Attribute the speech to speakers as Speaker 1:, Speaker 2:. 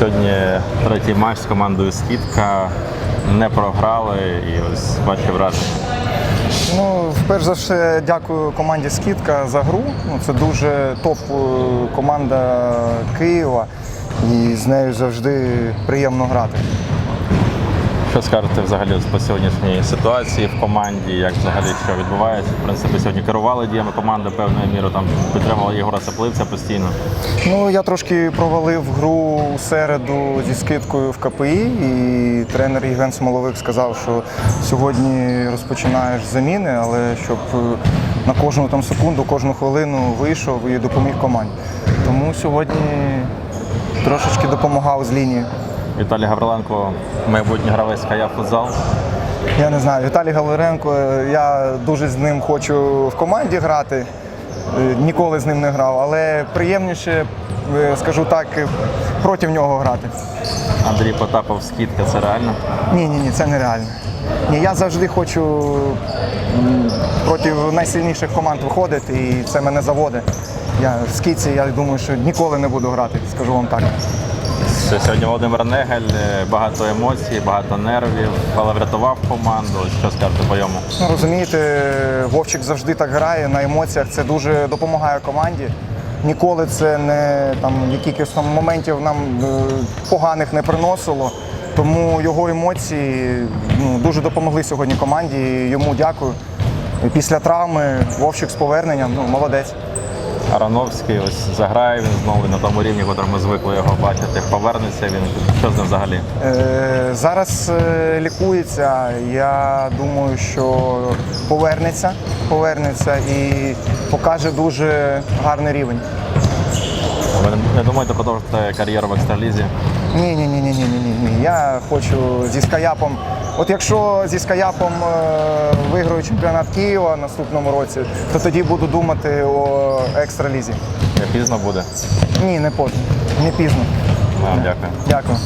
Speaker 1: Сьогодні третій матч з командою Скітка. Не програли і ось ваші враження.
Speaker 2: Ну, перш за все, дякую команді Скітка за гру. Ну, це дуже топ е, команда Києва, і з нею завжди приємно грати.
Speaker 1: Що скажете взагалі по сьогоднішній ситуації в команді? Як взагалі що відбувається? В принципі, сьогодні керували діями команди певною мірою, там підтримували Єгора Сапливця постійно.
Speaker 2: Ну, я трошки провалив гру у середу зі скидкою в КПІ, і тренер Євген Смоловик сказав, що сьогодні розпочинаєш заміни, але щоб е, на кожну там секунду, кожну хвилину вийшов і допоміг команді. Тому сьогодні трошечки допомагав з лінії.
Speaker 1: Віталій Гавриленко, майбутній гравець Кая футзал.
Speaker 2: Я не знаю, Віталій Галаренко, я дуже з ним хочу в команді грати. Е, Ніколи з ним не грав, але приємніше, е, скажу так, е, проти нього грати.
Speaker 1: Андрій Потапов, Скітка, це реально.
Speaker 2: Ні, ні, ні, це нереально. Ні, я завжди хочу проти найсильніших команд виходити, і це мене заводить. Я в скіці, я думаю, що ніколи не буду грати, скажу вам так.
Speaker 1: Сьогодні Володимир Негель, е, багато емоцій, багато нервів, але врятував команду. Що скажете по йому?
Speaker 2: Ну, розумієте, Вовчик завжди так грає на емоціях. Це дуже допомагає команді. Ніколи це не там якихось там моментів нам е, поганих не приносило. Тому його емоції ну, дуже допомогли сьогодні команді. і Йому дякую. Після травми Вовчик з поверненням, ну молодець.
Speaker 1: Арановський ось заграє він знову на тому рівні, котрому ми звикли його бачити. Повернеться він. Що з ним взагалі?
Speaker 2: Е, зараз е, лікується. Я думаю, що повернеться, повернеться і покаже дуже гарний рівень.
Speaker 1: Ви не думаєте продовжити кар'єру в екстралізі?
Speaker 2: Ні, ні, ні, ні, ні, ні, ні. Я хочу зі Скаяпом. От якщо зі Скаяпом е, виграю чемпіонат Києва наступному році, то тоді буду думати о екстралізі.
Speaker 1: Не пізно буде.
Speaker 2: Ні, не поздно, не пізно.
Speaker 1: Вам дякую.
Speaker 2: Дякую.